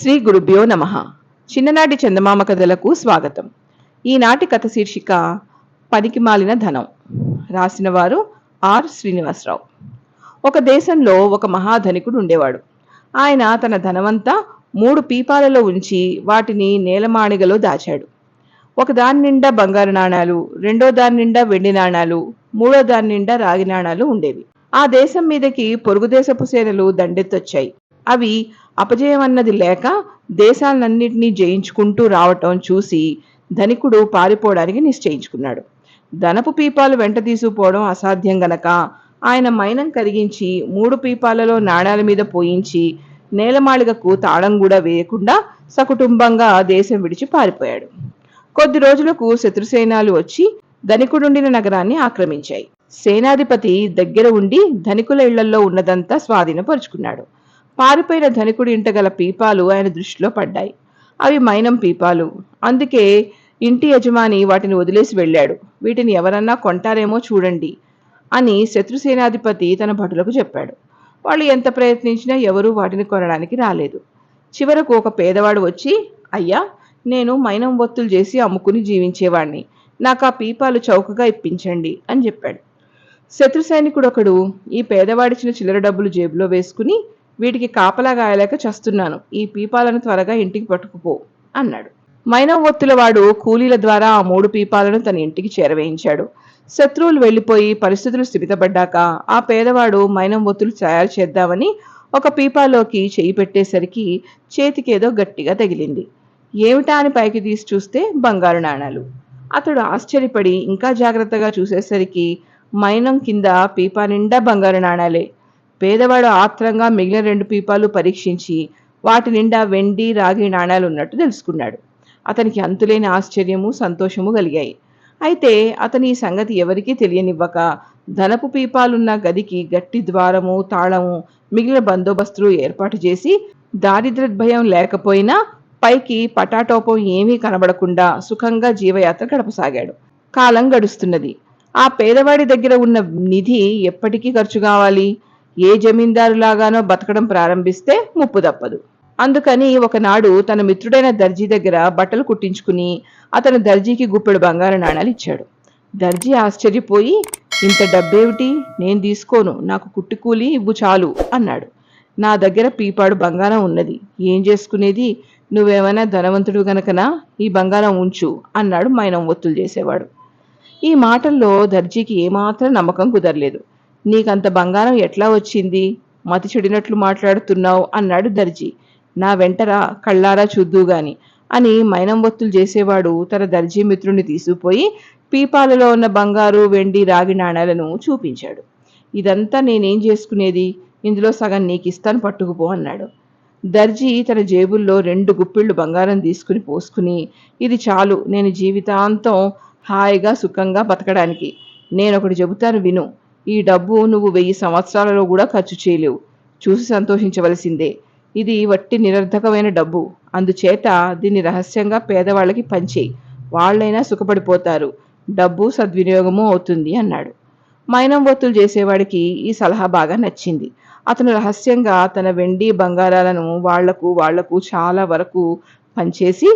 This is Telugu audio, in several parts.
శ్రీ గురుభ్యో నమ. చిన్ననాటి చందమామ కథలకు స్వాగతం. ఈనాటి కథ శీర్షిక పనికి మాలిన ధనం. రాసిన వారు ఆర్ శ్రీనివాసరావు. ఒక దేశంలో ఒక మహాధనికుడు ఉండేవాడు. ఆయన తన ధనమంతా మూడు పీపాలలో ఉంచి వాటిని నేలమాణిగలో దాచాడు. ఒక దాని నిండా బంగారు నాణాలు రెండో దాని నిండా వెండి నాణాలు మూడో దాని నిండా రాగి నాణాలు ఉండేవి. ఆ దేశం మీదకి పొరుగు దేశపు సేనలు దండెత్తొచ్చాయి. అవి అపజయం అన్నది లేక దేశాలన్నింటినీ జయించుకుంటూ రావటం చూసి ధనికుడు పారిపోవడానికి నిశ్చయించుకున్నాడు. ధనపు పీపాలు వెంట తీసుకుపోవడం అసాధ్యం గనక ఆయన మైనం కరిగించి మూడు పీపాలలో నాణాల మీద పోయించి నేలమాళిగకు తాళం కూడా వేయకుండా సకుటుంబంగా దేశం విడిచి పారిపోయాడు. కొద్ది రోజులకు శత్రుసేనాలు వచ్చి ధనికుడుండిన నగరాన్ని ఆక్రమించాయి. సేనాధిపతి దగ్గర ఉండి ధనికుల ఇళ్ళలో ఉన్నదంతా స్వాధీనపరుచుకున్నాడు. పారిపోయిన ధనికుడి ఇంట గల పీపాలు ఆయన దృష్టిలో పడ్డాయి. అవి మైనం పీపాలు. అందుకే ఇంటి యజమాని వాటిని వదిలేసి వెళ్ళాడు. వీటిని ఎవరన్నా కొంటారేమో చూడండి అని శత్రుసేనాధిపతి తన భటులకు చెప్పాడు. వాళ్ళు ఎంత ప్రయత్నించినా ఎవరూ వాటిని కొనడానికి రాలేదు. చివరకు ఒక పేదవాడు వచ్చి అయ్యా నేను మైనం ఒత్తులు చేసి అమ్ముకుని జీవించేవాణ్ణి. నాకు ఆ పీపాలు చౌకగా ఇప్పించండి అని చెప్పాడు. శత్రు సైనికుడు ఒకడు ఈ పేదవాడిచిన చిల్లర డబ్బులు జేబులో వేసుకుని వీటికి కాపలా గాయలేక చస్తున్నాను. ఈ పీపాలను త్వరగా ఇంటికి పట్టుకుపో అన్నాడు. మైనం ఒత్తులవాడు కూలీల ద్వారా ఆ మూడు పీపాలను తన ఇంటికి చేరవేయించాడు. శత్రువులు వెళ్ళిపోయి పరిస్థితులు స్థిమితపడ్డాక ఆ పేదవాడు మైనం ఒత్తులు తయారు చేద్దామని ఒక పీపాలోకి చేయి పెట్టేసరికి చేతికేదో గట్టిగా తగిలింది. ఏమిటా అని పైకి తీసి చూస్తే బంగారు నాణాలు. అతడు ఆశ్చర్యపడి ఇంకా జాగ్రత్తగా చూసేసరికి మైనం కింద పీపా నిండా బంగారు నాణాలే. పేదవాడు ఆత్రంగా మిగిలిన రెండు పీపాలు పరీక్షించి వాటి నిండా వెండి రాగి నాణాలు ఉన్నట్టు తెలుసుకున్నాడు. అతనికి అంతులేని ఆశ్చర్యము సంతోషము కలిగాయి. అయితే అతని ఈ సంగతి ఎవరికీ తెలియనివ్వక ధనపు పీపాలున్న గదికి గట్టి ద్వారము తాళము మిగిలిన బందోబస్తులు ఏర్పాటు చేసి దారిద్ర భయం లేకపోయినా పైకి పటాటోపం ఏమీ కనబడకుండా సుఖంగా జీవయాత్ర గడపసాగాడు. కాలం గడుస్తున్నది. ఆ పేదవాడి దగ్గర ఉన్న నిధి ఎప్పటికీ ఖర్చు కావాలి? ఏ జమీందారులాగానో బతకడం ప్రారంభిస్తే ముప్పు తప్పదు. అందుకని ఒకనాడు తన మిత్రుడైన దర్జీ దగ్గర బట్టలు కుట్టించుకుని అతను దర్జీకి గుప్పెడు బంగారు నాణాలు ఇచ్చాడు. దర్జీ ఆశ్చర్యపోయి ఇంత డబ్బేమిటి? నేను తీసుకోను. నాకు కుట్టుకూలి ఇవ్వు చాలు అన్నాడు. నా దగ్గర పీపాడు బంగారం ఉన్నది. ఏం చేసుకునేది? నువ్వేమైనా ధనవంతుడు గనకనా? ఈ బంగారం ఉంచు అన్నాడు మైనం ఒత్తులు చేసేవాడు. ఈ మాటల్లో దర్జీకి ఏమాత్రం నమ్మకం కుదరలేదు. నీకంత బంగారం ఎట్లా వచ్చింది? మతి చెడినట్లు మాట్లాడుతున్నావు అన్నాడు దర్జీ. నా వెంటరా కళ్ళారా చూద్దుగాని అని మైనం ఒత్తులు చేసేవాడు తన దర్జీ మిత్రుణ్ణి తీసుకుపోయి పీపాలలో ఉన్న బంగారు వెండి రాగి నాణాలను చూపించాడు. ఇదంతా నేనేం చేసుకునేది? ఇందులో సగం నీకు ఇస్తాను పట్టుకుపో అన్నాడు. దర్జీ తన జేబుల్లో రెండు గుప్పిళ్ళు బంగారం తీసుకుని పోసుకుని ఇది చాలు నేను జీవితాంతం హాయిగా సుఖంగా బతకడానికి. నేను ఒకటి చెబుతాను విను. ఈ డబ్బు నువ్వు వెయ్యి సంవత్సరాలలో కూడా ఖర్చు చేయలేవు. చూసి సంతోషించవలసిందే. ఇది వట్టి నిరర్ధకమైన డబ్బు. అందుచేత దీన్ని రహస్యంగా పేదవాళ్ళకి పంచేయి. వాళ్ళైనా సుఖపడిపోతారు. డబ్బు సద్వినియోగము అవుతుంది అన్నాడు. మైనం ఒత్తులు చేసేవాడికి ఈ సలహా బాగా నచ్చింది. అతను రహస్యంగా తన వెండి బంగారాలను వాళ్ళకు వాళ్ళకు చాలా వరకు పనిచేసి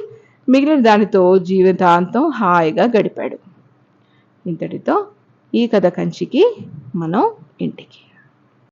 మిగిలిన దానితో జీవితాంతం హాయిగా గడిపాడు. ఇంతటితో ఈ కథ కంచికి మనం ఇంటికి.